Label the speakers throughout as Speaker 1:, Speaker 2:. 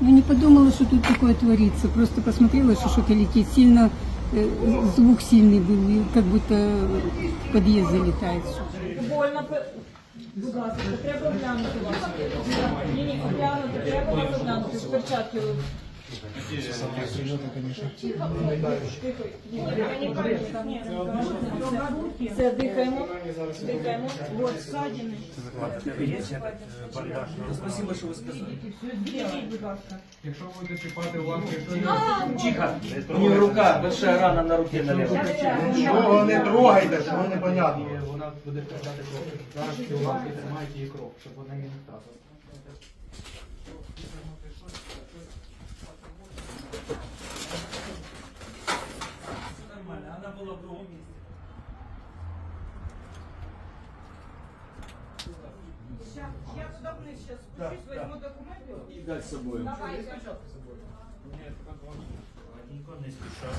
Speaker 1: Ну не подумала, что тут такое творится. Просто посмотрела, что что-то летит. Сильно э, звук сильный был, как будто в подъезд залетает.
Speaker 2: Больно, будь ласка, треба оглянути вас. Ні, ні, оглянути, треба вас оглянути, ж перчатки. Ні, ні, ні, ні. Все, дихаємо, дихаємо. Вот, ссадини.
Speaker 3: Спасибо, що ви сказали.
Speaker 2: Будь ласка.
Speaker 4: Якщо будете чіпати якщо
Speaker 3: Тихо. Не рука, большая рана на руке налево.
Speaker 5: Нічого не трогайте, що непонятно.
Speaker 4: І вона буде казати кров. Зараз ці лапки тримають її кров, щоб вона не втратила.
Speaker 3: Нормально, она была в другом месте.
Speaker 2: Я туди вниз зараз спущусь, візьму документи.
Speaker 3: И дать с собой.
Speaker 2: Давайте.
Speaker 3: Ладненько, не спеша.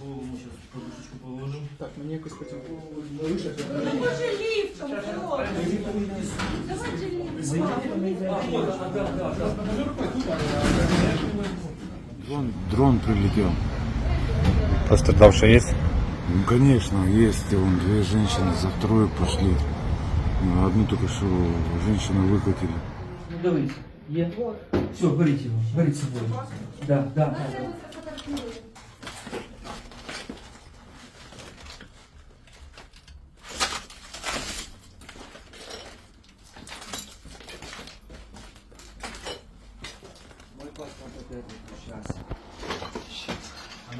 Speaker 3: Голову мы сейчас подушечку положим.
Speaker 4: Так, мені якось потім залишити.
Speaker 2: Давайте ліфтом, просто. Давайте ліфтом.
Speaker 3: А, вот она, да, да, да.
Speaker 6: Дрон, дрон прилетел.
Speaker 7: Пострадавшие есть?
Speaker 6: Ну, конечно, есть. Вон две женщины за вторую пошли. Ну, Одну только что женщину выкатили.
Speaker 3: Ну, давайте. Е. Все, берите его, берите с собой. Да, да, да. да. Мой паспорт это сейчас.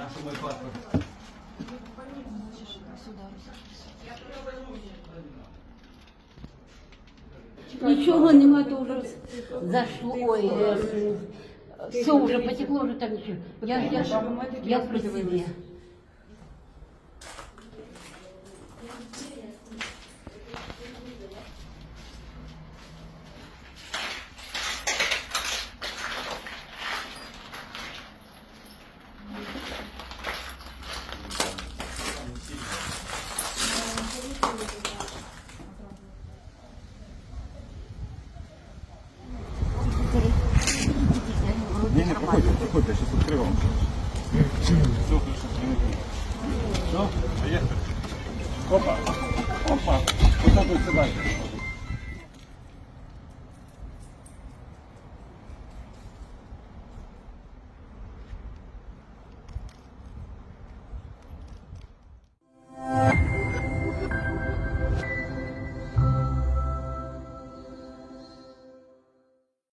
Speaker 3: А наш мой паспорт?
Speaker 8: Нічого нема, то вже зашло, ой, ем, все вже потекло, вже так нічого. Я, я, я при себе.
Speaker 6: Не, не, проходите, проходите, я сейчас открою вам. Все, хорошо, Все, поехали. Опа, опа, вот так вот сюда.